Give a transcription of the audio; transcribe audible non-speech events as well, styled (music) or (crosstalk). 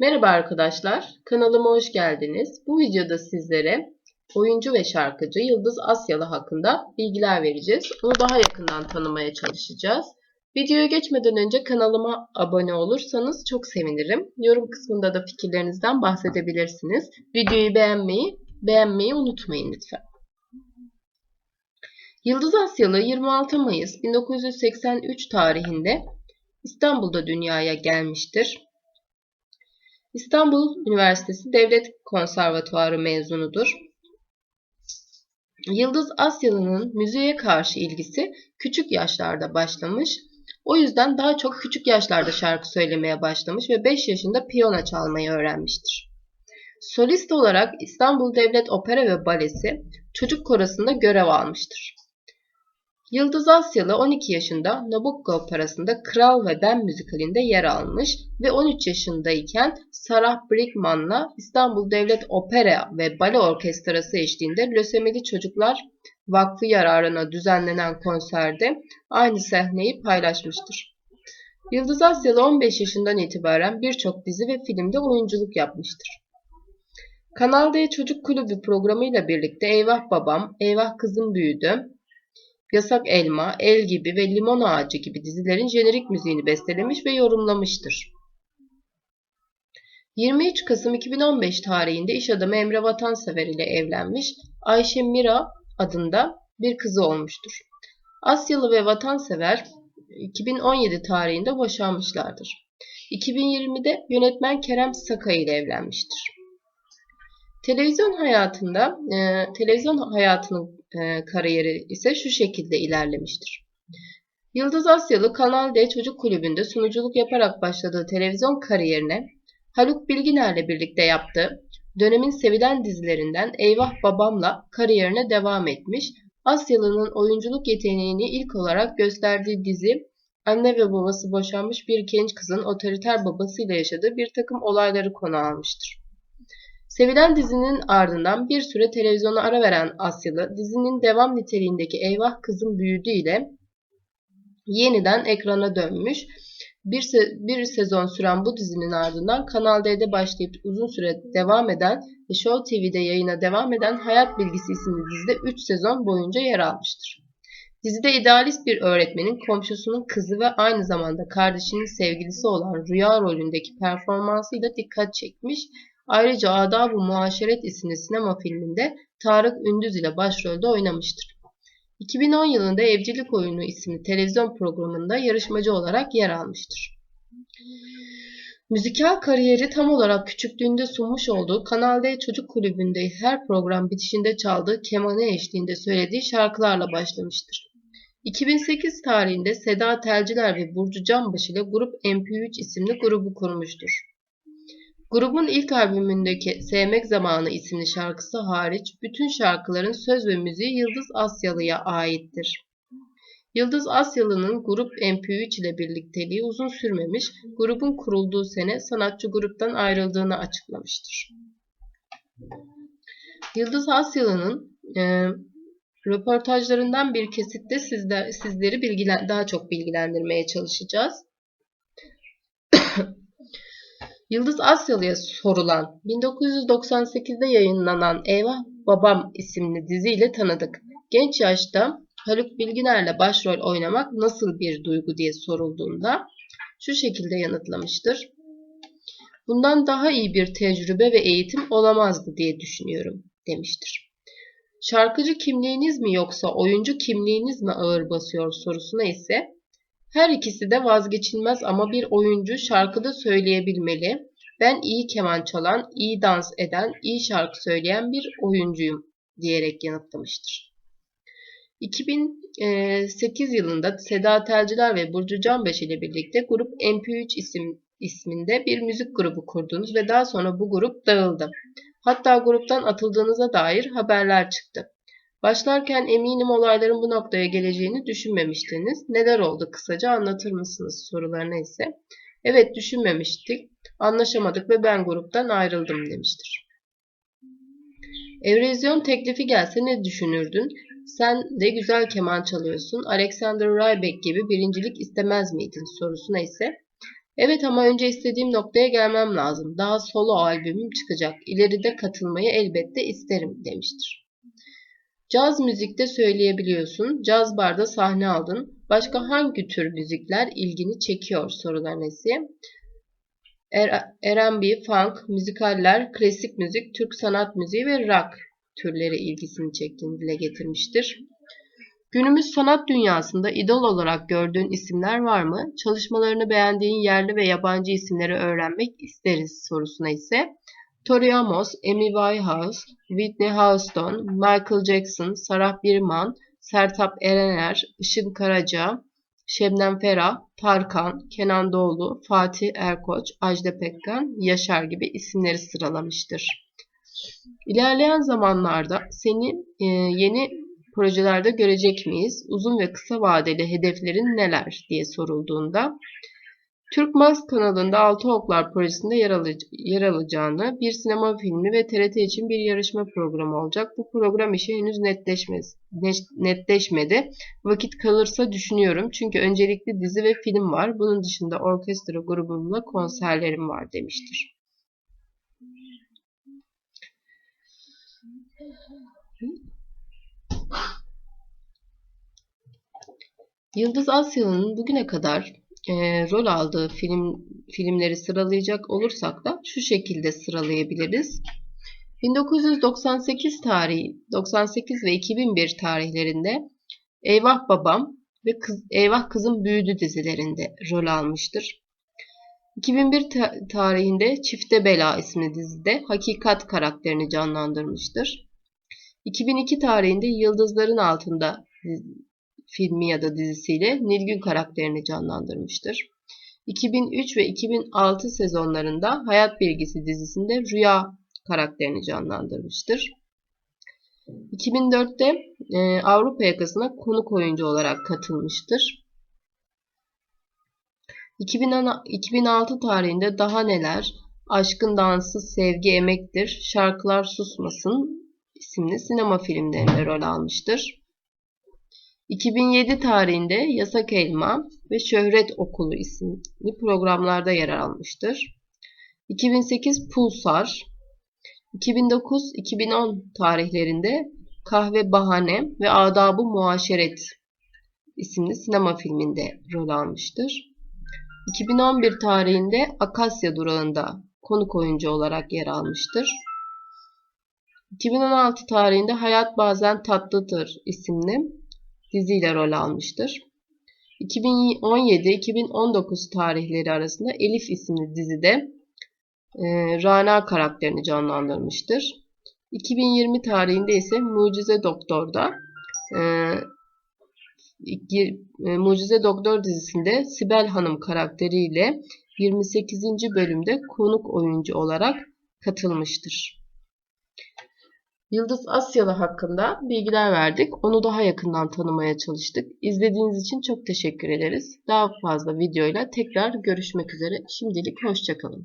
Merhaba arkadaşlar, kanalıma hoş geldiniz. Bu videoda sizlere oyuncu ve şarkıcı Yıldız Asyalı hakkında bilgiler vereceğiz. Onu daha yakından tanımaya çalışacağız. Videoya geçmeden önce kanalıma abone olursanız çok sevinirim. Yorum kısmında da fikirlerinizden bahsedebilirsiniz. Videoyu beğenmeyi, beğenmeyi unutmayın lütfen. Yıldız Asyalı 26 Mayıs 1983 tarihinde İstanbul'da dünyaya gelmiştir. İstanbul Üniversitesi Devlet Konservatuarı mezunudur. Yıldız Asyalı'nın müziğe karşı ilgisi küçük yaşlarda başlamış. O yüzden daha çok küçük yaşlarda şarkı söylemeye başlamış ve 5 yaşında piyano çalmayı öğrenmiştir. Solist olarak İstanbul Devlet Opera ve Balesi çocuk korosunda görev almıştır. Yıldız Asyalı 12 yaşında Nabucco Operası'nda Kral ve Ben müzikalinde yer almış ve 13 yaşındayken Sarah Brightman'la İstanbul Devlet Opera ve Bale Orkestrası eşliğinde Lösemili Çocuklar Vakfı yararına düzenlenen konserde aynı sahneyi paylaşmıştır. Yıldız Asyalı 15 yaşından itibaren birçok dizi ve filmde oyunculuk yapmıştır. Kanal D Çocuk Kulübü programıyla birlikte Eyvah Babam, Eyvah Kızım Büyüdü, Yasak Elma, El gibi ve Limon Ağacı gibi dizilerin jenerik müziğini bestelemiş ve yorumlamıştır. 23 Kasım 2015 tarihinde iş adamı Emre Vatansever ile evlenmiş, Ayşe Mira adında bir kızı olmuştur. Asyalı ve Vatansever 2017 tarihinde boşanmışlardır. 2020'de yönetmen Kerem Saka ile evlenmiştir. Televizyon hayatında, e, televizyon hayatının e, kariyeri ise şu şekilde ilerlemiştir. Yıldız Asyalı Kanal D Çocuk Kulübü'nde sunuculuk yaparak başladığı televizyon kariyerine Haluk Bilginer'le birlikte yaptığı dönemin sevilen dizilerinden Eyvah Babam'la kariyerine devam etmiş. Asyalı'nın oyunculuk yeteneğini ilk olarak gösterdiği dizi anne ve babası boşanmış bir genç kızın otoriter babasıyla yaşadığı bir takım olayları konu almıştır. Sevilen dizinin ardından bir süre televizyona ara veren Asyalı, dizinin devam niteliğindeki Eyvah Kızım Büyüdü ile yeniden ekrana dönmüş. Bir, se bir sezon süren bu dizinin ardından Kanal D'de başlayıp uzun süre devam eden ve Show TV'de yayına devam eden Hayat Bilgisi isimli dizide 3 sezon boyunca yer almıştır. Dizide idealist bir öğretmenin komşusunun kızı ve aynı zamanda kardeşinin sevgilisi olan Rüya rolündeki performansıyla dikkat çekmiş Ayrıca Adab-ı Muaşeret isimli sinema filminde Tarık Ündüz ile başrolde oynamıştır. 2010 yılında Evcilik Oyunu isimli televizyon programında yarışmacı olarak yer almıştır. Müzikal kariyeri tam olarak küçüklüğünde sunmuş olduğu Kanal D Çocuk Kulübü'nde her program bitişinde çaldığı kemane eşliğinde söylediği şarkılarla başlamıştır. 2008 tarihinde Seda Telciler ve Burcu Canbaşı ile Grup MP3 isimli grubu kurmuştur. Grubun ilk albümündeki Sevmek Zamanı isimli şarkısı hariç bütün şarkıların söz ve müziği Yıldız Asyalı'ya aittir. Yıldız Asyalı'nın grup MP3 ile birlikteliği uzun sürmemiş, grubun kurulduğu sene sanatçı gruptan ayrıldığını açıklamıştır. Yıldız Asyalı'nın e, röportajlarından bir kesitte sizler, sizleri bilgilen, daha çok bilgilendirmeye çalışacağız. (coughs) Yıldız Asyalı'ya sorulan 1998'de yayınlanan Eyvah Babam isimli diziyle tanıdık. Genç yaşta Haluk Bilginer'le başrol oynamak nasıl bir duygu diye sorulduğunda şu şekilde yanıtlamıştır. Bundan daha iyi bir tecrübe ve eğitim olamazdı diye düşünüyorum demiştir. Şarkıcı kimliğiniz mi yoksa oyuncu kimliğiniz mi ağır basıyor sorusuna ise her ikisi de vazgeçilmez ama bir oyuncu şarkıda söyleyebilmeli. Ben iyi keman çalan, iyi dans eden, iyi şarkı söyleyen bir oyuncuyum diyerek yanıtlamıştır. 2008 yılında Seda Telciler ve Burcu Canbeş ile birlikte grup MP3 isim, isminde bir müzik grubu kurdunuz ve daha sonra bu grup dağıldı. Hatta gruptan atıldığınıza dair haberler çıktı. Başlarken eminim olayların bu noktaya geleceğini düşünmemiştiniz. Neler oldu kısaca anlatır mısınız sorularına ise. Evet düşünmemiştik, anlaşamadık ve ben gruptan ayrıldım demiştir. Evrezyon teklifi gelse ne düşünürdün? Sen de güzel keman çalıyorsun. Alexander Rybak gibi birincilik istemez miydin sorusuna ise Evet ama önce istediğim noktaya gelmem lazım. Daha solo albümüm çıkacak. İleride katılmayı elbette isterim demiştir. Caz müzikte söyleyebiliyorsun. Caz barda sahne aldın. Başka hangi tür müzikler ilgini çekiyor sorular nesi? R&B, funk, müzikaller, klasik müzik, Türk sanat müziği ve rock türleri ilgisini çektiğini dile getirmiştir. Günümüz sanat dünyasında idol olarak gördüğün isimler var mı? Çalışmalarını beğendiğin yerli ve yabancı isimleri öğrenmek isteriz sorusuna ise Tori Amos, Amy Winehouse, Whitney Houston, Michael Jackson, Sarah Birman, Sertab Erener, Işın Karaca, Şebnem Ferah, Tarkan, Kenan Doğulu, Fatih Erkoç, Ajda Pekkan, Yaşar gibi isimleri sıralamıştır. İlerleyen zamanlarda seni e, yeni projelerde görecek miyiz? Uzun ve kısa vadeli hedeflerin neler diye sorulduğunda Türk Max kanalında Altı Oklar projesinde yer, alı yer alacağını, bir sinema filmi ve TRT için bir yarışma programı olacak. Bu program işi henüz netleşmedi. Vakit kalırsa düşünüyorum. Çünkü öncelikli dizi ve film var. Bunun dışında orkestra grubumla konserlerim var demiştir. Yıldız Asyalı'nın bugüne kadar e, rol aldığı film filmleri sıralayacak olursak da şu şekilde sıralayabiliriz. 1998 tarihi 98 ve 2001 tarihlerinde Eyvah Babam ve Kız, Eyvah Kızım Büyüdü dizilerinde rol almıştır. 2001 ta tarihinde Çifte Bela isimli dizide Hakikat karakterini canlandırmıştır. 2002 tarihinde Yıldızların Altında filmi ya da dizisiyle Nilgün karakterini canlandırmıştır. 2003 ve 2006 sezonlarında Hayat Bilgisi dizisinde Rüya karakterini canlandırmıştır. 2004'te e, Avrupa yakasına konuk oyuncu olarak katılmıştır. 2006 tarihinde Daha Neler, Aşkın Dansı Sevgi Emektir, Şarkılar Susmasın isimli sinema filmlerinde rol almıştır. 2007 tarihinde Yasak Elma ve Şöhret Okulu isimli programlarda yer almıştır. 2008 Pulsar, 2009-2010 tarihlerinde Kahve Bahane ve Adabı Muaşeret isimli sinema filminde rol almıştır. 2011 tarihinde Akasya Durağı'nda konuk oyuncu olarak yer almıştır. 2016 tarihinde Hayat Bazen Tatlıdır isimli diziyle rol almıştır. 2017-2019 tarihleri arasında Elif isimli dizide e, Rana karakterini canlandırmıştır. 2020 tarihinde ise Mucize Doktor'da e, e, Mucize Doktor dizisinde Sibel Hanım karakteriyle 28. bölümde konuk oyuncu olarak katılmıştır. Yıldız Asyalı hakkında bilgiler verdik. Onu daha yakından tanımaya çalıştık. İzlediğiniz için çok teşekkür ederiz. Daha fazla videoyla tekrar görüşmek üzere. Şimdilik hoşçakalın.